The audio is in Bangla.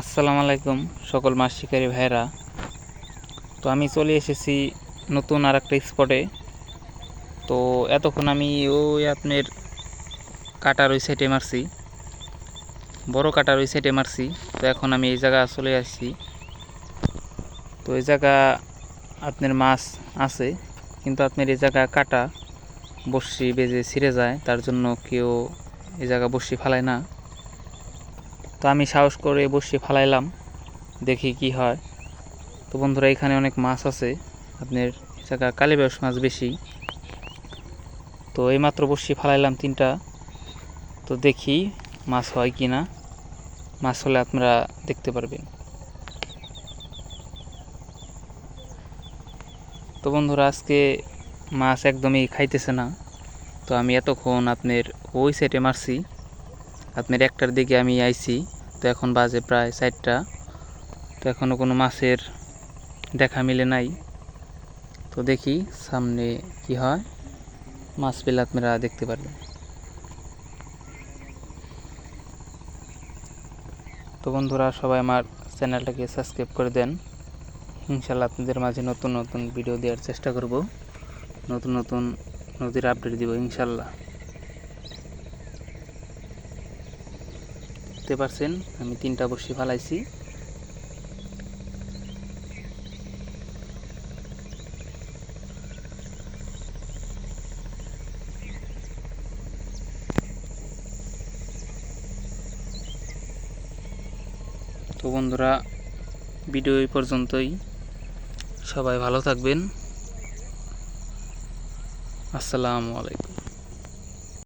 আসসালামু আলাইকুম, সকল মাছ শিকারী ভাইরা তো আমি চলে এসেছি নতুন আর একটা স্পটে তো এতক্ষণ আমি ওই আপনার কাটার ওই সাইডে মারছি। বড় কাটার ওই সাইডে মারছি। তো এখন আমি এই জায়গা চলে আসছি। তো এই জায়গা আপনার মাছ আছে, কিন্তু আপনার এই জায়গা কাটা বড়শি বেজে ছিঁড়ে যায়, তার জন্য কেউ এই জায়গা বড়শি ফালায় না। তো আমি সাহস করে বসে ফালাইলাম, দেখি কি হয়। তো বন্ধুরা, এখানে অনেক মাছ আছে। আপনার জায়গা কালীবাস মাছ বেশি। তো এইমাত্র বসি ফালাইলাম তিনটা। তো দেখি মাছ হয় কি না মাছ হলে আপনারা দেখতে পারবেন। তো বন্ধুরা, আজকে মাছ একদমই খাইতেছে না। তো আমি এতক্ষণ আপনার ওই সাইডে মারছি। আপনার একটার দিকে আমি আইছি, তো এখন বাজে প্রায় চারটা। তো এখনও কোনো মাছের দেখা মিলে নাই। তো দেখি সামনে কি হয়। মাছ পেলে আপনারা দেখতে পারবেন। তো বন্ধুরা, সবাই আমার চ্যানেলটাকে সাবস্ক্রাইব করে দেন। ইনশাল্লাহ আপনাদের মাঝে নতুন নতুন ভিডিও দেওয়ার চেষ্টা করব। নতুন নতুন নদীর আপডেট দিব ইনশাল্লাহ দেখতে পারছেন, আমি তিনটা বসি ফালাইছি। তো বন্ধুরা, ভিডিও এই পর্যন্তই। সবাই ভালো থাকবেন। আসসালামু আলাইকুম।